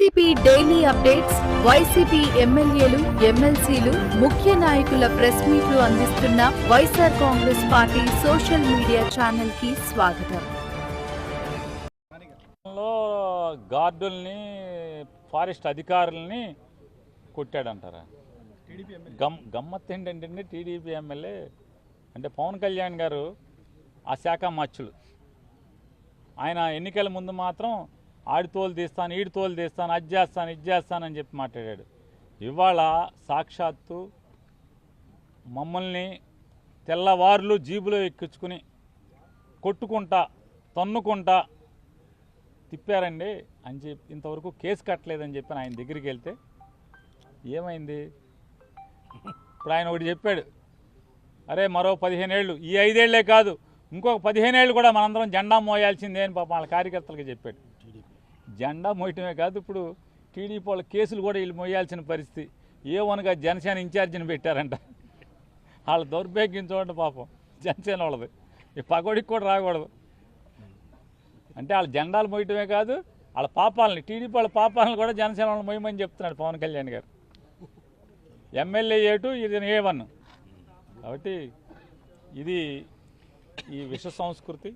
YCP daily updates YCP ఎమ్మెల్యేలు ఎమ్మెల్సీలు ముఖ్య నాయకుల ప్రెస్ మీట్లు అందిస్తున్న YSR Congress party social media ఛానల్కి స్వాగతం గార్డుల్ని ఫారెస్ట్ అధికారుల్ని కొట్టాడంటారా? గమ్ గమ్మత్ ఏంటంటే టీడీపీ ఎమ్మెల్యే అంటే పవన్ కళ్యాణ్ గారు ఆ శాఖ మచ్చులు ఆయన ఎన్నికల ముందు మాత్రం ఆడి తోలు తీస్తాను ఈడి తోలు తీస్తాను అది చేస్తాను ఇది చేస్తానని చెప్పి మాట్లాడాడు. ఇవాళ సాక్షాత్తు మమ్మల్ని తెల్లవారులు జీబులో ఎక్కించుకుని కొట్టుకుంటా తన్నుకుంటా తిప్పారండి అని చెప్పి ఇంతవరకు కేసు కట్టలేదని చెప్పి ఆయన దగ్గరికి వెళ్తే ఏమైంది? ఇప్పుడు ఆయన ఒకటి చెప్పాడు అరే మరో పదిహేనేళ్ళు ఈ ఐదేళ్ళే కాదు ఇంకొక పదిహేనేళ్ళు కూడా మనందరం జెండా మోయాల్సిందే అని పాపం వాళ్ళ కార్యకర్తలకి చెప్పాడు. జెండా మోయటమే కాదు ఇప్పుడు టీడీపీ వాళ్ళ కేసులు కూడా వీళ్ళు మోయాల్సిన పరిస్థితి. ఏ వనగా జనసేన ఇన్ఛార్జిని పెట్టారంట. వాళ్ళ దౌర్భాగ్యం చూడండి పాపం జనసేన వాళ్ళది. ఈ పగోడికి కూడా రాకూడదు. అంటే వాళ్ళ జెండాలు మోయటమే కాదు వాళ్ళ పాపాలని టీడీపీ వాళ్ళ పాపాలను కూడా జనసేన వాళ్ళు మోయమని చెప్తున్నాడు పవన్ కళ్యాణ్ గారు. ఎమ్మెల్యే ఏటు ఇది ఏ వన్. కాబట్టి ఇది ఈ విశ్వ సంస్కృతి.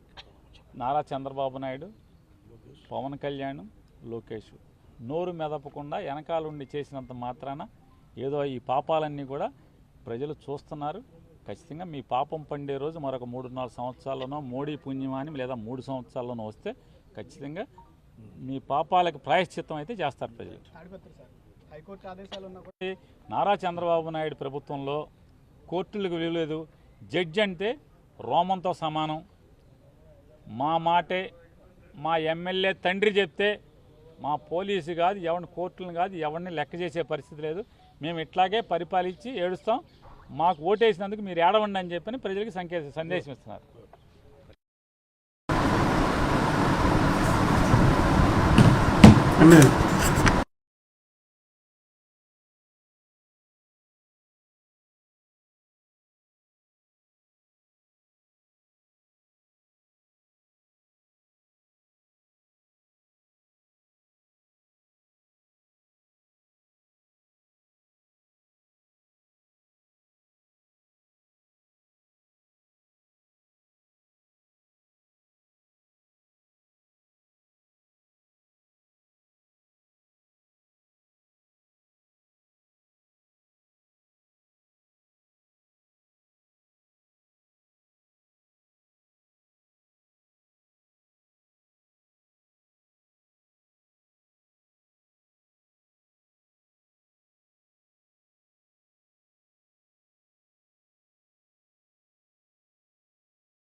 నారా చంద్రబాబు నాయుడు పవన్ కళ్యాణ్ లోకేష్. నోరు మెదపకుండా వెనకాలండి చేసినంత మాత్రాన ఏదో ఈ పాపాలన్నీ కూడా ప్రజలు చూస్తున్నారు. ఖచ్చితంగా మీ పాపం పండే రోజు మరొక మూడు నాలుగు సంవత్సరాల్లోనో మోడీ పుణ్యమాని లేదా మూడు సంవత్సరాల్లోనో వస్తే ఖచ్చితంగా మీ పాపాలకు ప్రాయశ్చిత్తం అయితే చేస్తారు ప్రజలు. నారా చంద్రబాబు నాయుడు ప్రభుత్వంలో కోర్టులకు విలువలేదు జడ్జి అంటే రోమంతో సమానం. మా మాటే మా ఎమ్మెల్యే తండ్రి చెప్తే మా పోలీసు కాదు ఎవరిని కోర్టులను కాదు ఎవరిని లెక్క చేసే పరిస్థితి లేదు. మేము ఇట్లాగే పరిపాలించి ఏడుస్తాం. మాకు ఓటేసినందుకు మీరు ఏడవండి అని చెప్పని ప్రజలకు సంకేత సందేశం ఇస్తున్నారు. ఎమ్మెల్యే.